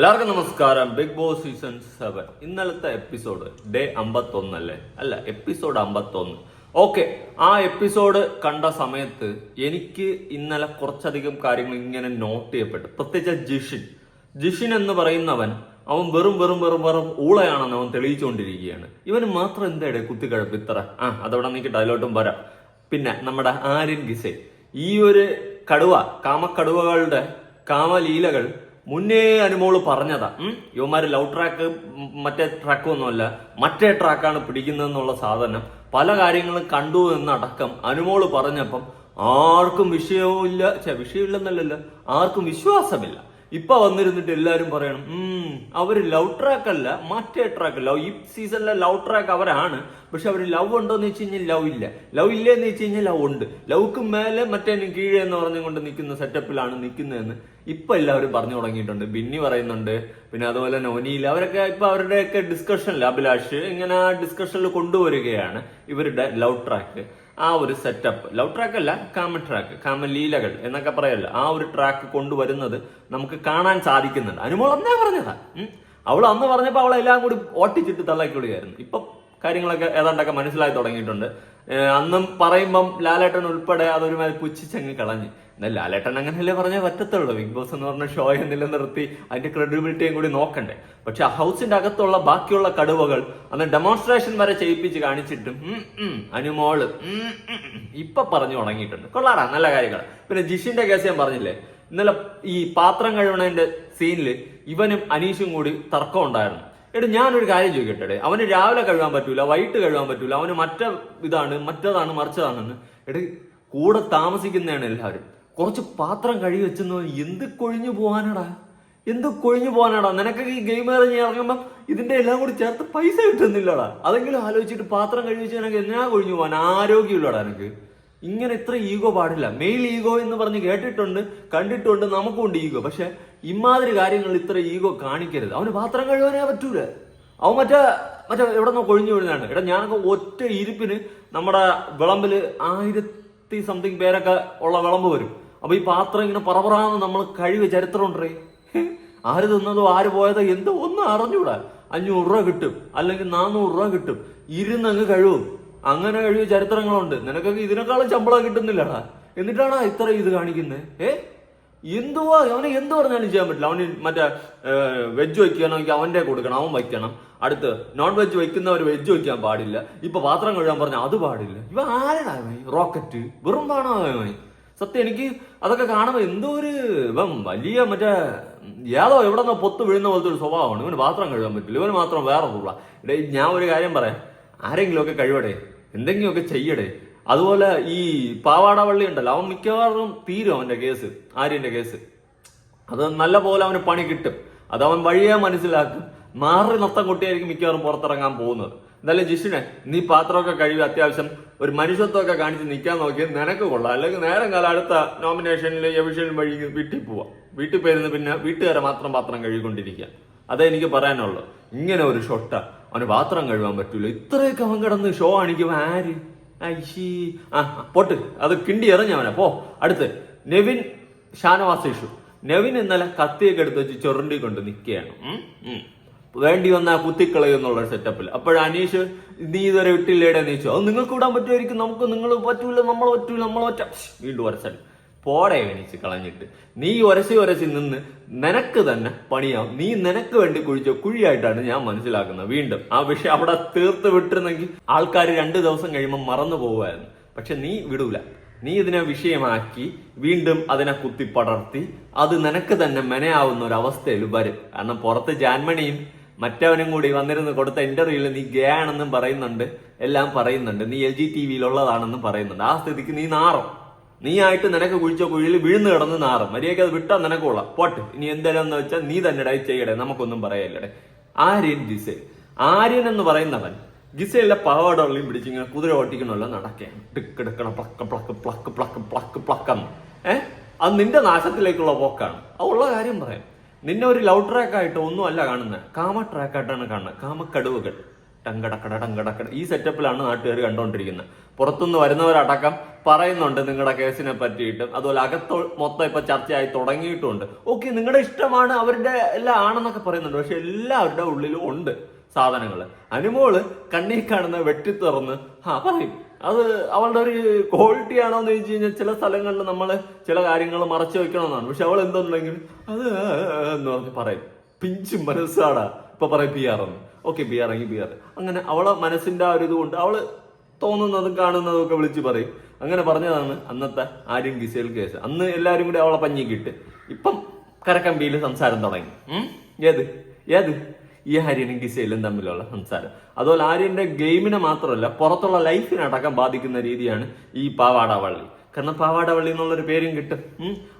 എല്ലാവർക്കും നമസ്കാരം. Big boss season seven. ഇന്നലത്തെ എപ്പിസോഡ് ഡേ അമ്പത്തൊന്ന് അല്ലേ? അല്ല എപ്പിസോഡ് അമ്പത്തൊന്ന്. ഓക്കെ ആ എപ്പിസോഡ് കണ്ട സമയത്ത് എനിക്ക് ഇന്നലെ കുറച്ചധികം കാര്യങ്ങൾ ഇങ്ങനെ നോട്ട് ചെയ്യപ്പെട്ടു. പ്രത്യേകിച്ച് ജിഷിൻ. ജിഷിൻ എന്ന് പറയുന്നവൻ അവൻ വെറും വെറും വെറും വെറും ഊളയാണെന്ന് അവൻ തെളിയിച്ചുകൊണ്ടിരിക്കുകയാണ്. ഇവന് മാത്രം എന്താ കുത്തിക്കഴപ്പ് ഇത്ര? ആ അതവിടെ നീക്കി ഡയലോട്ടും വരാം. പിന്നെ നമ്മുടെ ആര്യൻ ഗിസെ. ഈ ഒരു കടുവ കാമക്കടുവകളുടെ കാമലീലകൾ മുന്നേ അനുമോൾ പറഞ്ഞതാ. യുവമാര് ലവ് ട്രാക്ക് മറ്റേ ട്രാക്ക് ഒന്നുമല്ല മറ്റേ ട്രാക്കാണ് പിടിക്കുന്നതെന്നുള്ള സാധനം പല കാര്യങ്ങളും കണ്ടു എന്നടക്കം അനുമോൾ പറഞ്ഞപ്പം ആർക്കും വിഷയവും ഇല്ല വിഷയമില്ലെന്നല്ലല്ലോ. ആർക്കും വിശ്വാസമില്ല. ഇപ്പൊ വന്നിരുന്നിട്ട് എല്ലാരും പറയണം അവർ ലവ് ട്രാക്ക് അല്ല മറ്റേ ട്രാക്ക് ലവ് ഈ സീസണിലെ ലവ് ട്രാക്ക് അവരാണ്. പക്ഷെ അവർ ലവ് ഉണ്ടോ എന്ന് വെച്ച് കഴിഞ്ഞാൽ ലവ് ഇല്ല. ലവ് ഇല്ല എന്ന് വെച്ച് കഴിഞ്ഞാൽ ലവ് ഉണ്ട്. ലവ്ക്ക് മേലെ മറ്റേനും കീഴേ എന്ന് പറഞ്ഞുകൊണ്ട് നിൽക്കുന്ന സെറ്റപ്പിലാണ് നിൽക്കുന്നതെന്ന് ഇപ്പൊ എല്ലാവരും പറഞ്ഞു തുടങ്ങിയിട്ടുണ്ട്. ബിന്നി പറയുന്നുണ്ട് പിന്നെ അതുപോലെ നോനിയിൽ അവരൊക്കെ ഇപ്പൊ അവരുടെയൊക്കെ ഡിസ്കഷനിൽ അഭിലാഷ് ഇങ്ങനെ ആ ഡിസ്കഷനിൽ കൊണ്ടുവരികയാണ് ഇവരുടെ ലവ് ട്രാക്ക് ആ ഒരു സെറ്റപ്പ് ലവ് ട്രാക്ക് അല്ല കാമ ട്രാക്ക് കാമലീലകൾ എന്നൊക്കെ പറയല്ല. ആ ഒരു ട്രാക്ക് കൊണ്ടുവരുന്നത് നമുക്ക് കാണാൻ സാധിക്കുന്നുണ്ട്. അനുമോൾ അന്നേ പറഞ്ഞതാ. അവൾ അന്ന് പറഞ്ഞപ്പോൾ അവളെല്ലാം കൂടി ഓട്ടിച്ചിട്ട് തള്ളക്കിടുകയായിരുന്നു ഇപ്പൊ കാര്യങ്ങളൊക്കെ ഏതാണ്ടൊക്കെ മനസ്സിലായി തുടങ്ങിയിട്ടുണ്ട്. അന്നും പറയുമ്പം ലാലേട്ടൻ ഉൾപ്പെടെ അതൊരുമാതിരി പുച്ഛിച്ചങ്ങ് കളഞ്ഞ്. എന്നാൽ ലാലേട്ടൻ അങ്ങനെയല്ലേ പറഞ്ഞേ പറ്റത്തുള്ളൂ. ബിഗ് ബോസ് എന്ന് പറഞ്ഞ ഷോയെ നിലനിർത്തി അതിന്റെ ക്രെഡിബിലിറ്റിയും കൂടി നോക്കണ്ടേ. പക്ഷെ ആ ഹൗസിന്റെ അകത്തുള്ള ബാക്കിയുള്ള കടുവകൾ അന്ന് ഡെമോൺസ്ട്രേഷൻ വരെ ചെയ്യിപ്പിച്ച് കാണിച്ചിട്ടും അനുമോൾ ഇപ്പൊ പറഞ്ഞു തുടങ്ങിയിട്ടുണ്ട്. കൊള്ളാടാ നല്ല കാര്യങ്ങൾ പിന്നെ ജിഷിന്റെ കേസ് ഞാൻ പറഞ്ഞില്ലേ? ഇന്നലെ ഈ പാത്രം കഴുകണതിന്റെ സീനിൽ ഇവനും അനീഷും കൂടി തർക്കം ഉണ്ടായിരുന്നു. എടാ ഞാനൊരു കാര്യം ചോദിക്കട്ടെ അവന് രാവിലെ കഴുകാൻ പറ്റൂല വൈകിട്ട് കഴുകാൻ പറ്റൂല. അവന് മറ്റേ ഇതാണ് മറ്റേതാണ് മറിച്ചതാണെന്ന്. എടേ കൂടെ താമസിക്കുന്നതാണ് എല്ലാവരും. കുറച്ച് പാത്രം കഴുകി വെച്ചെന്ന് എന്ത് കൊഴിഞ്ഞു പോകാനടാ എന്ത് കൊഴിഞ്ഞു പോകാനാടാ നിനക്ക് ഈ ഗെയിം ഇറങ്ങി ഇറങ്ങുമ്പോൾ ഇതിന്റെ എല്ലാം കൂടി ചേർത്ത് പൈസ കിട്ടുന്നില്ലടാ. അതെങ്കിലും ആലോചിച്ചിട്ട് പാത്രം കഴുകി വെച്ച് നിനക്ക് എന്നാ കൊഴിഞ്ഞു പോകാൻ ആരോഗ്യമില്ലടാ എനിക്ക് ഇങ്ങനെ ഇത്ര ഈഗോ പാടില്ല. മെയിൽ ഈഗോ എന്ന് പറഞ്ഞ് കേട്ടിട്ടുണ്ട് കണ്ടിട്ടുണ്ട് നമുക്കുണ്ട് ഈഗോ പക്ഷെ ഇമാതിരി കാര്യങ്ങൾ ഇത്ര ഈഗോ കാണിക്കരുത്. അവന് പാത്രം കഴുകാനേ പറ്റൂല. അവൻ മറ്റേ മറ്റേ എവിടെ നിന്നോ കൊഴിഞ്ഞു വീഴുന്നതാണ്. എടാ ഞാനൊക്കെ ഒറ്റ ഇരിപ്പിന് നമ്മുടെ വിളമ്പിൽ ആയിരത്തി സംതിങ് പേരൊക്കെ ഉള്ള വിളമ്പ് വരും. അപ്പൊ ഈ പാത്രം ഇങ്ങനെ പറപറാന്ന് നമ്മൾ കഴിവ് ചരിത്രം ഉണ്ടേ ആര് തിന്നതോ ആര് പോയതോ എന്തോ ഒന്നും അറിഞ്ഞൂടാ. അഞ്ഞൂറ് രൂപ കിട്ടും. അല്ലെങ്കിൽ നാനൂറ് രൂപ കിട്ടും. ഇരുന്നങ്ങ് കഴിവും. അങ്ങനെ കഴിവ് ചരിത്രങ്ങളുണ്ട്. നിനക്കൊക്കെ ഇതിനേക്കാളും ശമ്പളം കിട്ടുന്നില്ലടാ. എന്നിട്ടാണ് ഇത്ര ഇത് കാണിക്കുന്നത് ഏ? എന്തുവാ? അവനെ എന്ത് പറഞ്ഞാലും ചെയ്യാൻ പറ്റില്ല. അവന് മറ്റേ വെജ് വയ്ക്കണമെങ്കിൽ അവന്റെ കൊടുക്കണം അവൻ വയ്ക്കണം. അടുത്ത് നോൺ വെജ് വയ്ക്കുന്നവർ വെജ് വയ്ക്കാൻ പാടില്ല. ഇപ്പൊ പാത്രം കഴുകാൻ പറഞ്ഞാൽ അത് പാടില്ല. ഇവ ആരടാ റോക്കറ്റ് വെറും പാണോ അവൻ സത്യം എനിക്ക് അതൊക്കെ കാണുമ്പോൾ എന്തോ ഒരു ഇപ്പം വലിയ മറ്റേ ഏതോ എവിടെ നിന്നോ പൊത്ത് വീഴുന്ന പോലത്തെ ഒരു സ്വഭാവമാണ്. ഇവന് പാത്രം കഴുകാൻ പറ്റില്ല. ഇവന് മാത്രം വേറെ റൂളാ ഇടേ ഞാൻ ഒരു കാര്യം പറയാം. ആരെങ്കിലുമൊക്കെ കഴിവടേ എന്തെങ്കിലുമൊക്കെ ചെയ്യടേ അതുപോലെ ഈ പാവാട വള്ളി ഉണ്ടല്ലോ അവൻ മിക്കവാറും തീരും അവന്റെ കേസ് ആര്യന്റെ കേസ്. അത് നല്ല പോലെ അവന് പണി കിട്ടും. അത് അവൻ വഴിയെ മനസ്സിലാക്കും. മാറി നത്തം കൊട്ടിയായിരിക്കും മിക്കവാറും പുറത്തിറങ്ങാൻ പോകുന്നത്. എന്തായാലും ജിഷിനെ? നീ പാത്രമൊക്കെ കഴിവ് അത്യാവശ്യം ഒരു മനുഷ്യത്വമൊക്കെ കാണിച്ച് നിൽക്കാൻ നോക്കി നിനക്ക് കൊള്ളാം. അല്ലെങ്കിൽ നേരം കാലം അടുത്ത നോമിനേഷനിൽ എവിഷനിൽ വഴി വീട്ടിൽ പോവാം. വീട്ടിൽ പോയിരുന്ന് പിന്നെ വീട്ടുകാരെ മാത്രം പാത്രം കഴുകിക്കൊണ്ടിരിക്കുക. അതേ എനിക്ക് പറയാനുള്ളൂ. ഇങ്ങനെ ഒരു ഷൊട്ട അവന് പാത്രം കഴുകാൻ പറ്റൂല. ഇത്രയൊക്കെ അവൻ കിടന്ന് ഷോ കാണിക്കും ആര്? ഐശി ആ പൊട്ട്. അത് കിണ്ടി എറിഞ്ഞവനെ. പോ. അടുത്ത്. നെവിൻ ഷാനവാസ് ഇഷു നെവിൻ ഇന്നലെ കത്തിയൊക്കെ എടുത്ത് വെച്ച് ചൊറണ്ടി കൊണ്ട് നിൽക്കുകയാണ്. വേണ്ടി വന്ന കുത്തിക്കളയും എന്നുള്ള സെറ്റപ്പിൽ അപ്പോൾ അനീഷ് നീ ഇതുവരെ വിട്ടില്ലേടെ നീച്ചു അത് നിങ്ങൾക്ക് വിടാൻ പറ്റുമായിരിക്കും. നമുക്ക് നിങ്ങൾ പറ്റൂല നമ്മൾ പറ്റൂല നമ്മൾ പറ്റ വീണ്ടും ഒരച്ചൻ പോടെ എണീച്ച് കളഞ്ഞിട്ട്. നീ ഒരസി ഒരസി നിന്ന് നിനക്ക് തന്നെ പണിയാവും. നീ നിനക്ക് വേണ്ടി കുഴിച്ച കുഴിയായിട്ടാണ് ഞാൻ മനസ്സിലാക്കുന്നത്. വീണ്ടും ആ വിഷയം അവിടെ തീർത്ത് വിട്ടിരുന്നെങ്കിൽ ആൾക്കാർ രണ്ട് ദിവസം കഴിയുമ്പോൾ മറന്നു പോകുമായിരുന്നു. പക്ഷെ നീ വിടൂല. നീ ഇതിനെ വിഷയമാക്കി വീണ്ടും അതിനെ കുത്തിപ്പടർത്തി. അത് നിനക്ക് തന്നെ മെനയാവുന്ന ഒരു അവസ്ഥയിൽ വരും. കാരണം പുറത്ത് ജാൻമണിയും മറ്റവനും കൂടി വന്നിരുന്ന് കൊടുത്ത ഇന്റർവ്യൂവിൽ നീ ഗേ ആണെന്നും പറയുന്നുണ്ട് എല്ലാം പറയുന്നുണ്ട് നീ എൽ ജി ടി വിയിലുള്ളതാണെന്നും പറയുന്നുണ്ട്. ആ സ്ഥിതിക്ക് നീ നാറും. നീ ആയിട്ട് നിനക്ക് കുഴിച്ച കുഴിയിൽ വീഴ്ന്നു കിടന്ന് നാറും. മര്യാദയ്ക്ക് അത് വിട്ടാൽ നിനക്കുള്ള പോട്ട് ഇനി എന്തെല്ലാം വെച്ചാൽ നീ തന്നെ ഡൈ ചെയ്യടേ നമുക്കൊന്നും പറയല്ലടേ ആര്യൻ ഗിസേൽ. ആര്യൻ എന്ന് പറയുന്നവൻ ഗിസയിലെ പാവാടവള്ളിയും പിടിച്ചിങ്ങനെ കുതിര ഓട്ടിക്കണമല്ലോ നടക്കുകയാണ്. ടിക്കെടുക്കണ പ്ലക്ക് പ്ലക്ക് പ്ലക്ക് പ്ലക്ക് പ്ലക്ക് പ്ലക്കെന്ന് ഏഹ് അത് നിന്റെ നാശത്തിലേക്കുള്ള പോക്കാണ്. അത് ഉള്ള കാര്യം പറയാം. നിന്നെ ഒരു ലവ് ട്രാക്ക് ആയിട്ട് ഒന്നും അല്ല കാണുന്നത് കാമ ട്രാക്കായിട്ടാണ് കാണുന്നത് കാമക്കടുവകൾ. ടങ്കടക്കട ടങ്കടക്കട. ഈ സെറ്റപ്പിലാണ് നാട്ടുകാർ കണ്ടോണ്ടിരിക്കുന്നത് പുറത്തുനിന്ന് വരുന്നവരടക്കം പറയുന്നുണ്ട് നിങ്ങളുടെ കേസിനെ പറ്റിയിട്ടും. അതുപോലെ അകത്ത് മൊത്തം ഇപ്പൊ ചർച്ചയായി തുടങ്ങിയിട്ടുണ്ട്. ഓക്കെ നിങ്ങളുടെ ഇഷ്ടമാണ് അവരുടെ എല്ലാം ആണെന്നൊക്കെ പറയുന്നുണ്ട്. പക്ഷെ എല്ലാവരുടെ ഉള്ളിലും ഉണ്ട് സാധനങ്ങൾ അനുമോൾ കണ്ണീ കാണുന്ന വെട്ടി തുറന്ന് ആ പറയും. അത് അവളുടെ ഒരു ക്വാളിറ്റി ആണോ എന്ന് ചോദിച്ചു കഴിഞ്ഞാൽ ചില സ്ഥലങ്ങളിൽ നമ്മൾ ചില കാര്യങ്ങൾ മറച്ചു വെക്കണമെന്നാണ്. പക്ഷെ അവൾ എന്തുണ്ടെങ്കിൽ അത് എന്ന് പറഞ്ഞ് പറയും. പിഞ്ച് മനസ്സാടാ. ഇപ്പൊ പറയും പി ആർ എന്ന്. ഓക്കെ പി ആർ എങ്കിൽ പി ആർ അങ്ങനെ അവളെ മനസ്സിന്റെ ആ ഒരു ഇതുകൊണ്ട് അവൾ തോന്നുന്നതും കാണുന്നതും ഒക്കെ വിളിച്ച് പറയും. അങ്ങനെ പറഞ്ഞതാണ് അന്നത്തെ ആര്യൻ ഗിസേൽ കേസ്. അന്ന് എല്ലാരും കൂടി അവളെ പഞ്ഞിക്കിട്ട്. ഇപ്പം കരക്കമ്പിയിൽ സംസാരം തുടങ്ങി? ഏത്? ഏത്? ഈ ഹരിയനും ഗിസയിലും തമ്മിലുള്ള സംസാരം. അതുപോലെ ആര്യന്റെ ഗെയിമിനെ മാത്രമല്ല പുറത്തുള്ള ലൈഫിനെ അടക്കം ബാധിക്കുന്ന രീതിയാണ് ഈ പാവാടവള്ളി. കാരണം പാവാടവള്ളി എന്നുള്ളൊരു പേരും കിട്ടും.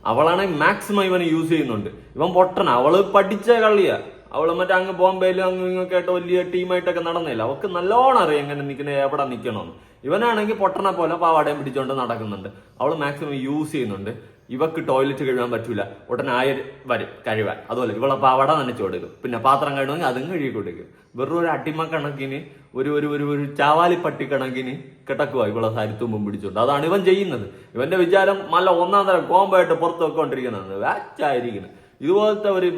അവളാണെങ്കിൽ മാക്സിമം ഇവനെ യൂസ് ചെയ്യുന്നുണ്ട്. ഇവൻ പൊട്ടന അവൾ പഠിച്ച കള്ളിയാ അവൾ മറ്റേ അങ്ങ് ബോംബെയിലും അങ്ങ് ഇങ്ങൊക്കെ ആയിട്ട് വലിയ ടീമായിട്ടൊക്കെ നടന്നില്ല. അവൾക്ക് നല്ലോണം അറിയാം എങ്ങനെ നിൽക്കണേ എവിടെ നിൽക്കണമെന്ന് ഇവനാണെങ്കിൽ പൊട്ടനെ പോലെ പാവാടയും പിടിച്ചുകൊണ്ട് നടക്കുന്നുണ്ട്. അവൾ മാക്സിമം യൂസ് ചെയ്യുന്നുണ്ട്. ഇവക്ക് ടോയ്ലറ്റ് കഴുകാൻ പറ്റൂല. ഉടനെ ആയ വരും കഴിവാൻ അതുപോലെ ഇവളെ പാവാട നനച്ചു കൊടുക്കും പിന്നെ പാത്രം കഴുകണമെങ്കിൽ അതും കഴുകി കൊടുക്കും. വെറും ഒരു അടിമ കണക്കിന് ഒരു ഒരു ഒരു ഒരു ചാവാലിപ്പട്ടി കണക്കിന് കിടക്കുക ഇവളെ സാരിത്തുമ്പും പിടിച്ചോണ്ട്. അതാണ് ഇവൻ ചെയ്യുന്നത്. ഇവന്റെ വിചാരം നല്ല ഒന്നാം തരം കോമ്പായിട്ട് പുറത്ത് വെക്കൊണ്ടിരിക്കുന്നതാണ്. വാച്ചായിരിക്കുന്നത് ഇതുപോലത്തെ ഒരു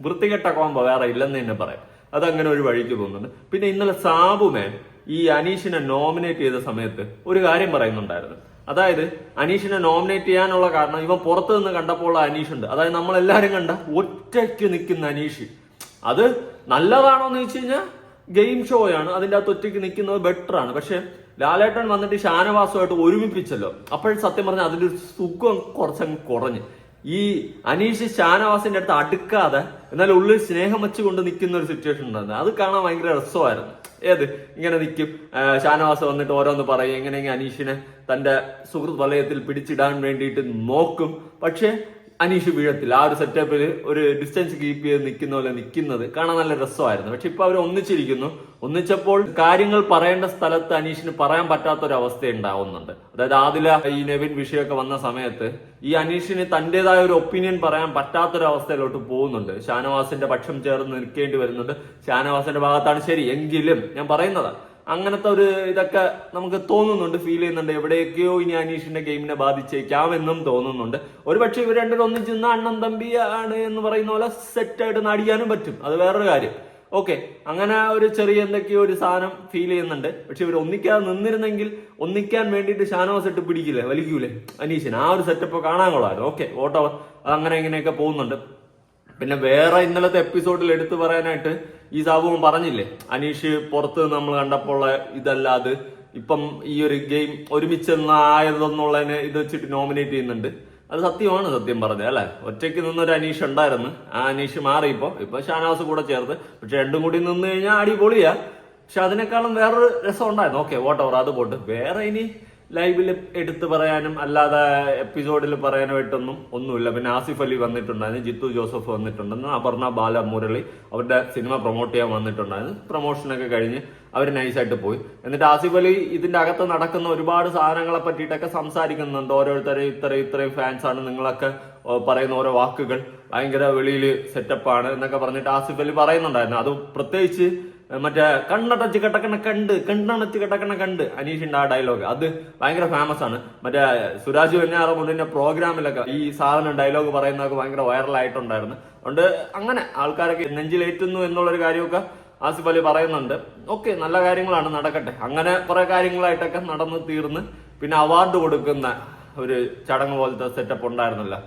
വൃത്തികെട്ട കോമ്പ വേറെ ഇല്ലെന്ന് തന്നെ പറയാം. അതങ്ങനെ ഒരു വഴിക്ക് പോകുന്നുണ്ട്. പിന്നെ ഇന്നലെ സാബുമേൻ ഈ അനീഷിനെ നോമിനേറ്റ് ചെയ്ത സമയത്ത് ഒരു കാര്യം പറയുന്നുണ്ടായിരുന്നു. അതായത് അനീഷിനെ നോമിനേറ്റ് ചെയ്യാനുള്ള കാരണം ഇവൻ പുറത്തു നിന്ന് കണ്ടപ്പോൾ ഉള്ള അനീഷ് ഉണ്ട്. അതായത് നമ്മൾ എല്ലാവരും കണ്ട ഒറ്റയ്ക്ക് നിൽക്കുന്ന അനീഷ്. അത് നല്ലതാണോ എന്ന് വെച്ച് കഴിഞ്ഞാൽ ഗെയിം ഷോയാണ് അതിന്റെ അകത്ത് ഒറ്റയ്ക്ക് നിൽക്കുന്നത് ബെറ്റർ ആണ്. പക്ഷെ ലാലേട്ടൻ വന്നിട്ട് ഷാനവാസുമായിട്ട് ഒരുമിപ്പിച്ചല്ലോ. അപ്പോഴും സത്യം പറഞ്ഞാൽ അതിന്റെ ഒരു സുഖം കുറച്ചങ്ങ് കുറഞ്ഞ്. ഈ അനീഷ് ഷാനവാസിന്റെ അടുത്ത് അടുക്കാതെ എന്നാൽ ഉള്ളിൽ സ്നേഹം വെച്ചുകൊണ്ട് നിൽക്കുന്ന ഒരു സിറ്റുവേഷൻ ഉണ്ടായിരുന്നു. അത് കാണാൻ ഭയങ്കര രസമായിരുന്നു. ഏത്? ഇങ്ങനെ നിൽക്കും. ഷാനവാസ് വന്നിട്ട് ഓരോന്ന് പറയും. എങ്ങനെയെങ്കിലും അനീഷിനെ തന്റെ സുഹൃത് വലയത്തിൽ പിടിച്ചിടാൻ വേണ്ടിയിട്ട് നോക്കും. പക്ഷേ അനീഷ് വീഴത്തില്ല. ആ ഒരു സെറ്റപ്പിൽ ഒരു ഡിസ്റ്റൻസ് കീപ്പ് ചെയ്ത് നിൽക്കുന്ന പോലെ നിൽക്കുന്നത് കാണാൻ നല്ല രസമായിരുന്നു. പക്ഷെ ഇപ്പൊ അവർ ഒന്നിച്ചിരിക്കുന്നു. ഒന്നിച്ചപ്പോൾ കാര്യങ്ങൾ പറയേണ്ട സ്ഥലത്ത് അനീഷിന് പറയാൻ പറ്റാത്ത ഒരു അവസ്ഥ ഉണ്ടാവുന്നുണ്ട്. അതായത് ആദില ഈ നെവിൻ വിഷയമൊക്കെ വന്ന സമയത്ത് ഈ അനീഷിന് തന്റേതായ ഒരു ഒപ്പീനിയൻ പറയാൻ പറ്റാത്തൊരു അവസ്ഥയിലോട്ട് പോകുന്നുണ്ട്. ഷാനവാസിന്റെ പക്ഷം ചേർന്ന് നിൽക്കേണ്ടി വരുന്നുണ്ട്. ഷാനവാസിന്റെ ഭാഗത്താണ് ശരി. എങ്കിലും ഞാൻ പറയുന്നതാണ്. അങ്ങനത്തെ ഒരു ഇതൊക്കെ നമുക്ക് തോന്നുന്നുണ്ട് ഫീൽ ചെയ്യുന്നുണ്ട്. എവിടെയൊക്കെയോ ഇനി അനീഷിന്റെ ഗെയിമിനെ ബാധിച്ചേക്കാമെന്നും തോന്നുന്നുണ്ട്. ഒരു പക്ഷെ ഇവർ രണ്ടും ഒന്നിച്ച് നിന്ന് അണ്ണൻ തമ്പി ആണ് എന്ന് പറയുന്ന പോലെ സെറ്റായിട്ട് നടിയാനും പറ്റും. അത് വേറൊരു കാര്യം. ഓക്കെ അങ്ങനെ ഒരു ചെറിയ എന്തൊക്കെയോ ഒരു സാധനം ഫീൽ ചെയ്യുന്നുണ്ട്. പക്ഷെ ഇവർ ഒന്നിക്കാതെ നിന്നിരുന്നെങ്കിൽ ഒന്നിക്കാൻ വേണ്ടിയിട്ട് ഷാനവാസ് ഇട്ട് പിടിക്കില്ലേ? വലിക്കൂലേ? അനീഷിന്. ആ ഒരു സെറ്റപ്പ് കാണാൻ കൊള്ളാമല്ലോ ഓക്കെ ഓട്ടോ അങ്ങനെ ഇങ്ങനെയൊക്കെ പോകുന്നുണ്ട്. പിന്നെ വേറെ ഇന്നലത്തെ എപ്പിസോഡിൽ എടുത്തു പറയാനായിട്ട് ഈ സാബുവും പറഞ്ഞില്ലേ അനീഷ് പുറത്ത് നമ്മൾ കണ്ടപ്പോൾ ഇതല്ലാതെ ഇപ്പം ഈ ഒരു ഗെയിം ഒരുമിച്ച് ആയതെന്നുള്ളതിനെ ഇത് വെച്ചിട്ട് നോമിനേറ്റ് ചെയ്യുന്നുണ്ട്. അത് സത്യമാണ് സത്യം പറഞ്ഞത് അല്ലെ? ഒറ്റയ്ക്ക് നിന്നൊരു അനീഷ് ഉണ്ടായിരുന്നു ആ അനീഷ് മാറി ഇപ്പൊ ഇപ്പൊ ഷാനവാസ് കൂടെ ചേർത്ത്. പക്ഷെ രണ്ടും കൂടി നിന്ന് കഴിഞ്ഞാൽ അടിപൊളിയാ. പക്ഷെ അതിനേക്കാളും വേറൊരു രസം ഉണ്ടായിരുന്നു. ഓക്കെ വോട്ടവർ അത് പോട്ട്. വേറെ ഇനി ലൈവിൽ എടുത്തു പറയാനും അല്ലാതെ എപ്പിസോഡിൽ പറയാനായിട്ടൊന്നും ഒന്നുമില്ല. പിന്നെ ആസിഫ് അലി വന്നിട്ടുണ്ടായിരുന്നു ജിത്തു ജോസഫ് വന്നിട്ടുണ്ടെന്ന് അപർണ ബാല മുരളി അവരുടെ സിനിമ പ്രൊമോട്ട് ചെയ്യാൻ വന്നിട്ടുണ്ടായിരുന്നു. പ്രൊമോഷനൊക്കെ കഴിഞ്ഞ് അവർ നൈസായിട്ട് പോയി. എന്നിട്ട് ആസിഫ് അലി ഇതിന്റെ അകത്ത് നടക്കുന്ന ഒരുപാട് സാധനങ്ങളെ പറ്റിയിട്ടൊക്കെ സംസാരിക്കുന്നുണ്ട്. ഓരോരുത്തരും ഇത്രയും ഇത്രയും ഫാൻസാണ് നിങ്ങളൊക്കെ പറയുന്ന ഓരോ വാക്കുകൾ ഭയങ്കര വെളിയിൽ സെറ്റപ്പാണ് എന്നൊക്കെ പറഞ്ഞിട്ട് ആസിഫ് അലി പറയുന്നുണ്ടായിരുന്നു. അത് പ്രത്യേകിച്ച് മറ്റേ കണ്ണടച്ച് കിടക്കണ കണ്ട് കണ്ണടച്ച് കിടക്കണ കണ്ട് അനീഷിന്റെ ആ ഡയലോഗ് അത് ഭയങ്കര ഫേമസ് ആണ്. മറ്റേ സുരാജ് വെഞ്ഞാറ മുന്നിന്റെ പ്രോഗ്രാമിലൊക്കെ ഈ സാധനം ഡയലോഗ് പറയുന്നതൊക്കെ ഭയങ്കര വൈറലായിട്ടുണ്ടായിരുന്നു അതുകൊണ്ട് അങ്ങനെ ആൾക്കാരൊക്കെ നെഞ്ചിലേറ്റുന്നു എന്നുള്ളൊരു കാര്യമൊക്കെ ആസിഫ് അലി പറയുന്നുണ്ട്. ഓക്കെ നല്ല കാര്യങ്ങളാണ് നടക്കട്ടെ. അങ്ങനെ കുറെ കാര്യങ്ങളായിട്ടൊക്കെ നടന്നു തീർന്ന് പിന്നെ അവാർഡ് കൊടുക്കുന്ന ഒരു ചടങ്ങ് പോലത്തെ സെറ്റപ്പ് ഉണ്ടായിരുന്നല്ലോ.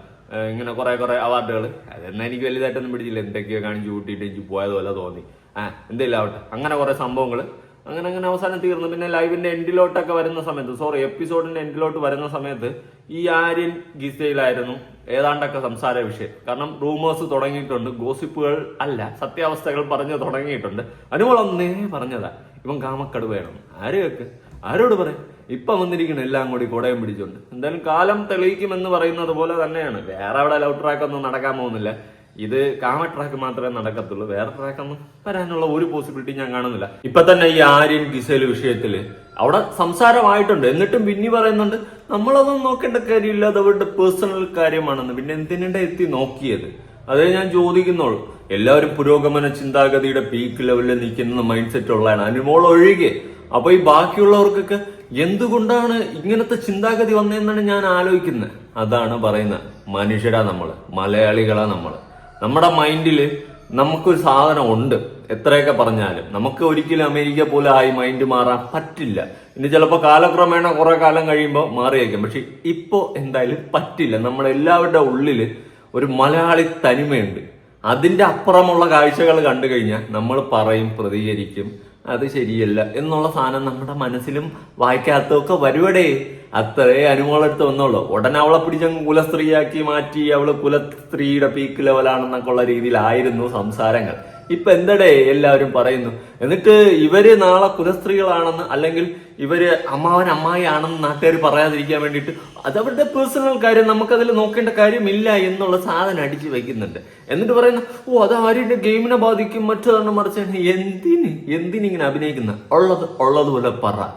ഇങ്ങനെ കുറെ കുറെ അവാർഡുകൾ അതെന്നാ എനിക്ക് വലുതായിട്ടൊന്നും പിടിച്ചില്ല. എന്തൊക്കെയോ കാണിച്ച് കൂട്ടിയിട്ട് എനിക്ക് പോയതുപോലെ തോന്നി. ആ എന്തെങ്കിലും ആവട്ടെ. അങ്ങനെ കുറെ സംഭവങ്ങൾ അങ്ങനെ അങ്ങനെ അവസാനം തീർന്നു. പിന്നെ ലൈവിന്റെ എൻഡിലോട്ടൊക്കെ വരുന്ന സമയത്ത് സോറി എപ്പിസോഡിന്റെ എൻഡിലോട്ട് വരുന്ന സമയത്ത് ഈ ആര്യൻ ഗീസയിലായിരുന്നു ഏതാണ്ടൊക്കെ സംസാര വിഷയം. കാരണം റൂമേഴ്സ് തുടങ്ങിയിട്ടുണ്ട് ഗോസിപ്പുകൾ അല്ല സത്യാവസ്ഥകൾ പറഞ്ഞു തുടങ്ങിയിട്ടുണ്ട്. അനുമോളൊന്നേ പറഞ്ഞതാ ഇവൻ കാമക്കടുവയാണ് ആര് കേക്ക്? ആരോട് പറയും ഇപ്പൊ വന്നിരിക്കണം എല്ലാം കൂടി കുടയും പിടിച്ചുണ്ട് എന്തായാലും കാലം തെളിയിക്കുമെന്ന് പറയുന്നത് പോലെ തന്നെയാണ്. വേറെ അവിടെ ലവ് നടക്കാൻ പോകുന്നില്ല. ഇത് കാമ ട്രാക്ക് മാത്രമേ നടക്കത്തുള്ളൂ. വേറെ ട്രാക്കൊന്നും വരാനുള്ള ഒരു പോസിബിലിറ്റി ഞാൻ കാണുന്നില്ല. ഇപ്പൊ തന്നെ ഈ ആര്യൻ ഗിസേൽ വിഷയത്തിൽ അവിടെ സംസാരമായിട്ടുണ്ട്. എന്നിട്ടും പിന്നെ പറയുന്നുണ്ട് നമ്മളതൊന്നും നോക്കേണ്ട കാര്യമില്ല. അത് അവരുടെ പേഴ്സണൽ കാര്യമാണെന്ന്. പിന്നെ എന്തിനാ എത്തി നോക്കിയത്? അതേ ഞാൻ ചോദിക്കുന്നുള്ളൂ. എല്ലാവരും പുരോഗമന ചിന്താഗതിയുടെ പീക്ക് ലെവലിൽ നിൽക്കുന്ന മൈൻഡ് സെറ്റ് ഉള്ളതാണ് അനുമോൾ ഒഴികെ. അപ്പൊ ഈ ബാക്കിയുള്ളവർക്കൊക്കെ എന്തുകൊണ്ടാണ് ഇങ്ങനത്തെ ചിന്താഗതി വന്നതെന്നാണ് ഞാൻ ആലോചിക്കുന്നത്. അതാണ് പറയുന്നത്. മനുഷ്യരാ നമ്മൾ മലയാളികളാ നമ്മൾ. നമ്മുടെ മൈൻഡിൽ നമുക്കൊരു സാധനം ഉണ്ട്. എത്രയൊക്കെ പറഞ്ഞാലും. നമുക്ക് ഒരിക്കലും അമേരിക്ക പോലെ ആയി മൈൻഡ് മാറാൻ പറ്റില്ല. ഇനി ചിലപ്പോൾ കാലക്രമേണ കുറെ കാലം കഴിയുമ്പോൾ മാറിയേക്കും. പക്ഷെ ഇപ്പോൾ എന്തായാലും പറ്റില്ല. നമ്മളെല്ലാവരുടെ ഉള്ളിൽ ഒരു മലയാളി തനിമയുണ്ട്. അതിന്റെ അപ്പുറമുള്ള കാഴ്ചകൾ കണ്ടു കഴിഞ്ഞാൽ നമ്മൾ പറയും പ്രതികരിക്കും. അത് ശരിയല്ല എന്നുള്ള സാധനം നമ്മുടെ മനസ്സിലും വായിക്കാത്തൊക്കെ വരുവടേ. അത്രേ അനുമോളെടുത്ത് വന്നുള്ളൂ ഉടനെ അവളെ പിടിച്ചങ്ങ് കുലസ്ത്രീയാക്കി മാറ്റി അവൾ കുലസ്ത്രീയുടെ പീക്ക് ലെവലാണെന്നൊക്കെ ഉള്ള രീതിയിലായിരുന്നു സംസാരങ്ങൾ. ഇപ്പൊ എന്തടേ എല്ലാവരും പറയുന്നു? എന്നിട്ട് ഇവർ നാളെ കുലസ്ത്രീകളാണെന്ന് അല്ലെങ്കിൽ ഇവർ അമ്മാവൻ അമ്മായി ആണെന്ന് നാട്ടുകാർ പറയാതിരിക്കാൻ വേണ്ടിയിട്ട് അതവരുടെ പേഴ്സണൽ കാര്യം നമുക്കതിൽ നോക്കേണ്ട കാര്യമില്ല എന്നുള്ള സാധനം അടിച്ചു വെക്കുന്നുണ്ട്. എന്നിട്ട് പറയുന്ന ഓ അത് ആരുടെ ഗെയിമിനെ ബാധിക്കും. മറ്റൊരെണ്ണം മറിച്ച് എന്തിന്? എന്തിനിങ്ങനെ അഭിനയിക്കുന്ന? ഉള്ളത് ഉള്ളതുപോലെ പറ.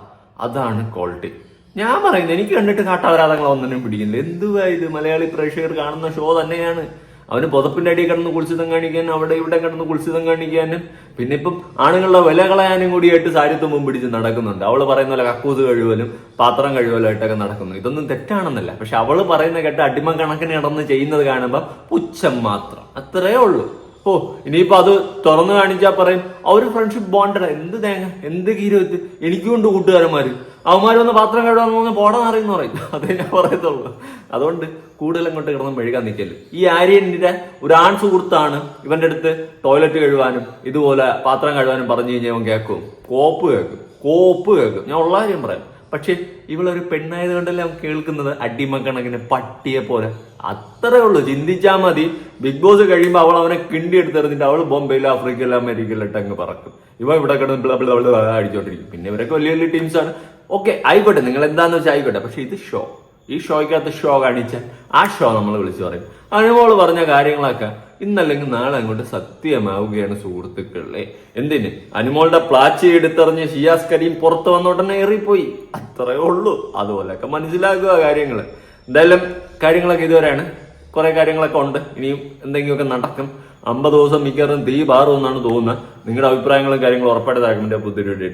അതാണ് ക്വാളിറ്റി. ഞാൻ പറയുന്നത് എനിക്ക് കണ്ടിട്ട് കാട്ടാവരാതങ്ങൾ ഒന്നിനും പിടിക്കുന്നില്ല. എന്തുവാ ഇത്? മലയാളി പ്രേക്ഷകർ കാണുന്ന ഷോ തന്നെയാണ്. അവന് പുതപ്പിന്റെ അടിയിൽ കിടന്ന് കുളിച്ചിതം കാണിക്കാൻ അവിടെ ഇവിടെ കിടന്ന് കുളിച്ചിതം കാണിക്കാനും. പിന്നെ ഇപ്പം ആണുങ്ങളുടെ വില കളയാനും കൂടിയായിട്ട് സാരിത്വം പിടിച്ച് നടക്കുന്നുണ്ട്. അവൾ പറയുന്ന പോലെ കക്കൂസ് കഴിവലും പാത്രം കഴിവലും ആയിട്ടൊക്കെ നടക്കുന്നു. ഇതൊന്നും തെറ്റാണെന്നല്ല. പക്ഷെ അവൾ പറയുന്ന കേട്ട് അടിമ കണക്കിന് കിടന്ന് ചെയ്യുന്നത് കാണുമ്പോൾ പുച്ഛം മാത്രം. അത്രയേ ഉള്ളൂ. ഓ ഇനിയിപ്പോ അത് തുറന്നു കാണിച്ചാ പറയും. ഒരു ഫ്രണ്ട്ഷിപ്പ് ബോണ്ടഡ എന്ത് തേങ്ങ എന്ത് കീരത്ത് എനിക്കുണ്ട് കൂട്ടുകാരന്മാര്. അവന്മാരൊന്ന് പാത്രം കഴുകാൻ പോകുന്ന പോടാൻ അറിയുന്ന പറയും. അതേ ഞാൻ പറയത്തുള്ളൂ. അതുകൊണ്ട് കൂടുതൽ അങ്ങോട്ട് കിടന്ന് മെഴുകാൻ നിൽക്കൽ ഈ ആര്യന്റെ ഒരു ആൺ സുഹൃത്താണ് ഇവന്റെ അടുത്ത് ടോയ്ലറ്റ് കഴുകാനും ഇതുപോലെ പാത്രം കഴുകാനും പറഞ്ഞു കഴിഞ്ഞാൽ അവൻ കേൾക്കും കോപ്പ് കേൾക്കും കോപ്പ് കേൾക്കും ഞാൻ ഉള്ള കാര്യം പറയാം. പക്ഷെ ഇവളൊരു പെണ്ണായത് കൊണ്ടല്ലേ അവൻ കേൾക്കുന്നത്? അടിമക്കണക്കിന് പട്ടിയെ പോലെ. അത്രേ ഉള്ളൂ. ചിന്തിച്ചാൽ മതി. ബിഗ് ബോസ് കഴിയുമ്പോൾ അവൾ അവനെ കിണ്ടി എടുത്തെറിഞ്ഞിട്ട് അവൾ ബോംബെയിലോ ആഫ്രിക്കയിലോ അമേരിക്കയിലിട്ട് അങ്ങ് പറക്കും. ഇവ ഇവിടെ കിടന്ന് പിള്ള പിള്ള അടിച്ചോണ്ടിരിക്കും. പിന്നെ ഇവരൊക്കെ വലിയ വലിയ ടീംസാണ് ഓക്കെ ആയിക്കോട്ടെ. നിങ്ങൾ എന്താണെന്ന് വെച്ചാൽ ആയിക്കോട്ടെ. പക്ഷെ ഇത് ഷോ ഈ ഷോയ്ക്കകത്ത് ഷോ കാണിച്ച ആ ഷോ നമ്മൾ വിളിച്ചു പറയും. അനുമോൾ പറഞ്ഞ കാര്യങ്ങളൊക്കെ ഇന്നല്ലെങ്കിൽ നാളെ അങ്ങോട്ട് സത്യമാവുകയാണ് സുഹൃത്തുക്കളെ. എന്തിന്? അനുമോളുടെ പ്ലാച്ചി എടുത്തെറിഞ്ഞ് ഷിയാസ് കരീം പുറത്ത് വന്നോട്ടന്നെ ഏറിപ്പോയി. അത്രേ ഉള്ളൂ. അതുപോലെയൊക്കെ മനസ്സിലാക്കുക കാര്യങ്ങൾ എന്തായാലും കാര്യങ്ങളൊക്കെ ഇതുവരെയാണ്. കുറെ കാര്യങ്ങളൊക്കെ ഉണ്ട്. ഇനിയും എന്തെങ്കിലുമൊക്കെ നടക്കും. അമ്പത് ദിവസം മിക്കവാറും തീ പാറുമെന്നാണ് തോന്നുന്നത്. നിങ്ങളുടെ അഭിപ്രായങ്ങളും കാര്യങ്ങളും ഉറപ്പായിട്ട് താഴെ പുതിയ വീഡിയോ